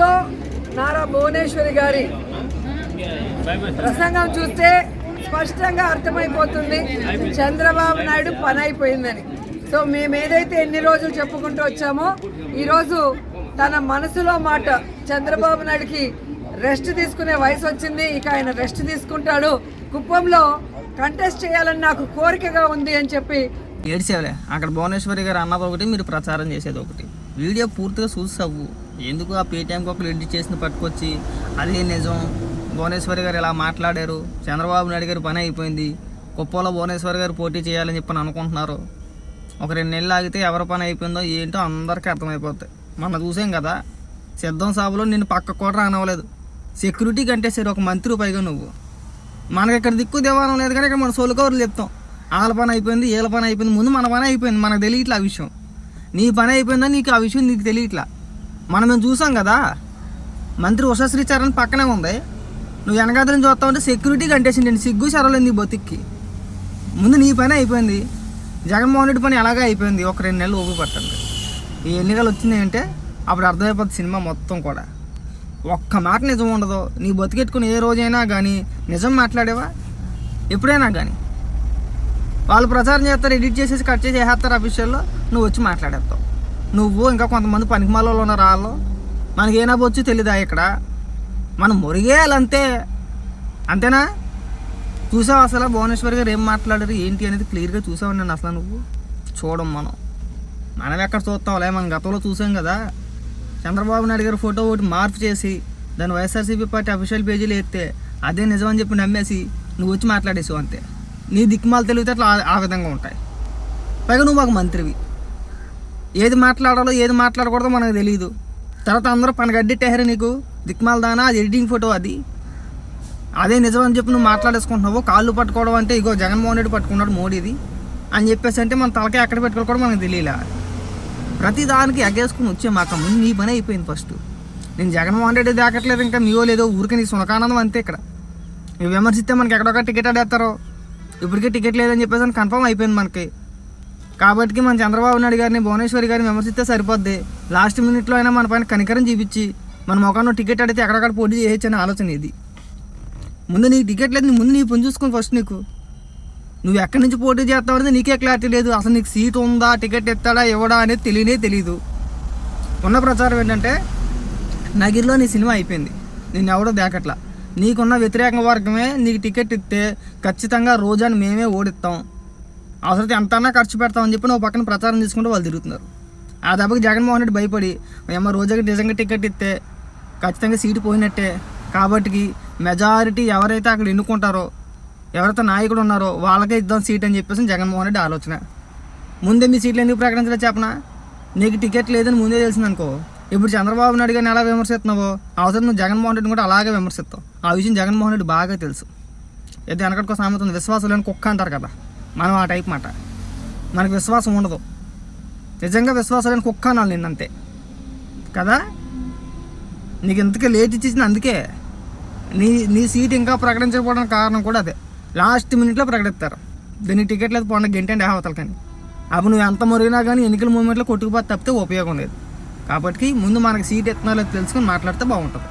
లో నారా భువనేశ్వరి గారి ప్రసంగం చూస్తే స్పష్టంగా అర్థమైపోతుంది. చంద్రబాబు నాయుడు పని అయిపోయిందని. సో మేము ఏదైతే ఎన్ని రోజులు చెప్పుకుంటూ వచ్చామో ఈరోజు తన మనసులో మాట చంద్రబాబు నాయుడికి రెస్ట్ తీసుకునే వయసు వచ్చింది ఇక ఆయన రెస్ట్ తీసుకుంటాడు. కుప్పంలో కంటెస్ట్ చేయాలని నాకు కోరికగా ఉంది అని చెప్పి ఏడ్చేవలే. అక్కడ భువనేశ్వరి గారు అన్నది ఒకటి మీరు ప్రచారం చేసేది ఒకటి వీడియో పూర్తిగా చూసావు ఎందుకు ఆ పేటీఎంకి ఒకరు ఎడిట్ చేసిన పట్టుకొచ్చి అదే నిజం భువనేశ్వరి గారు ఇలా మాట్లాడారు చంద్రబాబు నాయుడు గారి పని అయిపోయింది కుప్పంలో భువనేశ్వరి గారు పోటీ చేయాలని చెప్పని అనుకుంటున్నారు. ఒక రెండు నెలలు ఆగితే ఎవరి పని అయిపోయిందో ఏంటో అందరికీ అర్థమైపోతాయి మొన్న చూసాం కదా సిద్ధం సాబులో నేను పక్క కూడా రానవ్వలేదు. సెక్యూరిటీ కంటే సరే ఒక మంత్రి పైగా నువ్వు. మనకి ఇక్కడ దిక్కు దేవాలయం లేదు కానీ ఇక్కడ మన సోలుకవర్లు చెప్తాం. వాళ్ళ పని అయిపోయింది వీళ్ళ పని అయిపోయింది ముందు మన పని అయిపోయింది మనకు తెలియట్లే ఆ విషయం. నీ పని అయిపోయిందా నీకు ఆ విషయం నీకు తెలియట్లా. మనం మేము చూసాం కదా? మంత్రి ఉషశ్రీ చరణ్ పక్కనే ఉంది. నువ్వు వెనకాతలని చూస్తా ఉంటే సెక్యూరిటీ కంటేసింది నేను సిగ్గు చరవలేదు నీ బతిక్కి? ముందు నీ పని అయిపోయింది. జగన్మోహన్ రెడ్డి పని ఎలాగే అయిపోయింది? ఒక రెండు నెలలు ఊపి పట్టండి. ఈ ఎన్నికలు వచ్చింది అంటే అప్పుడు అర్థమైపోతుంది సినిమా మొత్తం కూడా. ఒక్క మాట నిజం ఉండదు. నీ బతికెట్టుకుని ఏ రోజైనా కానీ నిజం మాట్లాడేవా? ఎప్పుడైనా కానీ వాళ్ళు ప్రచారం చేస్తారు ఎడిట్ చేసేసి కట్ చేసి వేసేస్తారు అఫీషియల్లో నువ్వు వచ్చి మాట్లాడేస్తావు నువ్వు ఇంకా కొంతమంది పనికిమాలలో ఉన్నారు వాళ్ళు మనకి ఏనా వచ్చి తెలీదా ఇక్కడ? మనం మురిగేయాలంతే. అంతేనా? చూసావు అసలు భువనేశ్వర్ గారు ఏం మాట్లాడారు? ఏంటి అనేది క్లియర్గా చూసావు నేను అసలు నువ్వు? చూడం మనం. మనం ఎక్కడ చూస్తాంలే? మనం గతంలో చూసాం కదా. చంద్రబాబు నాయుడు గారి ఫోటో ఒకటి మార్పు చేసి దాన్ని వైఎస్ఆర్సీపీ పార్టీ అఫీషియల్ పేజీలు ఎత్తే అదే నిజం అని చెప్పి నమ్మేసి నువ్వు వచ్చి మాట్లాడేసావు అంతే. నీ దిక్కుమాలు తెలివితే అట్లా ఆ విధంగా ఉంటాయి. పైగా నువ్వు మాకు మంత్రివి. ఏది మాట్లాడాలో ఏది మాట్లాడకూడదో మనకు తెలియదు తర్వాత అందరూ పని గడ్డెట్టారు నీకు? దిక్మాల దానా అది ఎడిటింగ్ ఫోటో అది. అదే నిజం అని చెప్పి నువ్వు మాట్లాడేసుకుంటున్నావు కాళ్ళు పట్టుకోవడం అంటే ఇగో జగన్మోహన్ రెడ్డి పట్టుకున్నాడు మోడీది. అని చెప్పేసి అంటే మన తలకే ఎక్కడ పెట్టుకోవడం కూడా మనకు తెలియలే. ప్రతి దానికి ఎగేసుకుని వచ్చే మాకు ముందు నీ పని అయిపోయింది ఫస్ట్ నేను జగన్మోహన్ రెడ్డి దాకట్లేదు ఇంకా నీవో లేదో ఊరికి నీ సునకానందం అంతే ఇక్కడ. నువ్వు విమర్శిస్తే మనకి ఎక్కడొక టికెట్ ఆడేస్తారో. ఇప్పటికే టికెట్ లేదని చెప్పేసి అని కన్ఫర్మ్ అయిపోయింది మనకి. కాబట్టి మన చంద్రబాబు నాయుడు గారిని భువనేశ్వరి గారిని విమర్శిస్తే సరిపోద్ది. లాస్ట్ మినిట్లో అయినా మన పైన కనికరం చూపించి మన ముఖంలో టికెట్ అడిగితే ఎక్కడక్కడ పోటీ చేయొచ్చు అనే ఆలోచన ఇది ముందు నీకు టికెట్ లేదు నీ ముందు నీ పని చూసుకుని ఫస్ట్ నీకు. నువ్వు ఎక్కడి నుంచి పోటీ చేస్తావు అనేది నీకే క్లారిటీ లేదు. అసలు నీకు సీట్ ఉందా టికెట్ ఎత్తాడా ఇవ్వడా అనేది తెలియనే తెలియదు ఉన్న ప్రచారం ఏంటంటే నగిరిలో నీ సినిమా అయిపోయింది. నేను ఎవడో దేకట్లా. నీకున్న వ్యతిరేక వర్గమే నీకు టికెట్ ఇస్తే ఖచ్చితంగా రోజాని మేమే ఓడిస్తాం. అవసరం ఎంతన్నా ఖర్చు పెడతామని చెప్పి నువ్వు పక్కన ప్రచారం తీసుకుంటూ వాళ్ళు తిరుగుతున్నారు. ఆ దెబ్బకి జగన్మోహన్ రెడ్డి భయపడి ఏమో రోజుకి నిజంగా టికెట్ ఇస్తే ఖచ్చితంగా సీటు పోయినట్టే. కాబట్టి మెజారిటీ ఎవరైతే అక్కడ ఎన్నుకుంటారో ఎవరైతే నాయకుడు ఉన్నారో వాళ్ళకే ఇద్దాం సీట్ అని చెప్పేసి జగన్మోహన్ రెడ్డి ఆలోచన. ముందే మీ సీట్లు ఎందుకు ప్రకటించలే చెప్పనా? నీకు టికెట్ లేదని ముందే తెలిసింది అనుకో ఇప్పుడు చంద్రబాబు నాయుడు గారిని ఎలా విమర్శిస్తున్నావో అవసరం నువ్వు జగన్మోహన్ రెడ్డిని కూడా అలాగే విమర్శిస్తావు. ఆ విషయం జగన్మోహన్ రెడ్డి బాగా తెలుసు. ఏదో వెనకటికో సామెత ఉంది విశ్వాసం లేని కుక్క అంటారు కదా. మనం ఆ టైప్ మాట. మనకు విశ్వాసం ఉండదు. నిజంగా విశ్వాసం లేని కుక్క అన్నాను నేను అంతే కదా? నీకు ఇంతకే లేట్ ఇచ్చేసింది అందుకే. నీ నీ సీట్ ఇంకా ప్రకటించకపోవడానికి కారణం కూడా అదే. లాస్ట్ మినిట్లో ప్రకటిస్తారు. దీన్ని టికెట్ లేదు పోండి గంటండి అవతల కానీ. అప్పుడు నువ్వు ఎంత మురిగినా కానీ ఎన్నికల మూమెంట్లో కొట్టుకుపోతే తప్పితే ఉపయోగం లేదు. కాబట్టి ముందు మనకి సీట్ ఎత్తున్నా లేదో తెలుసుకొని మాట్లాడితే బాగుంటుంది.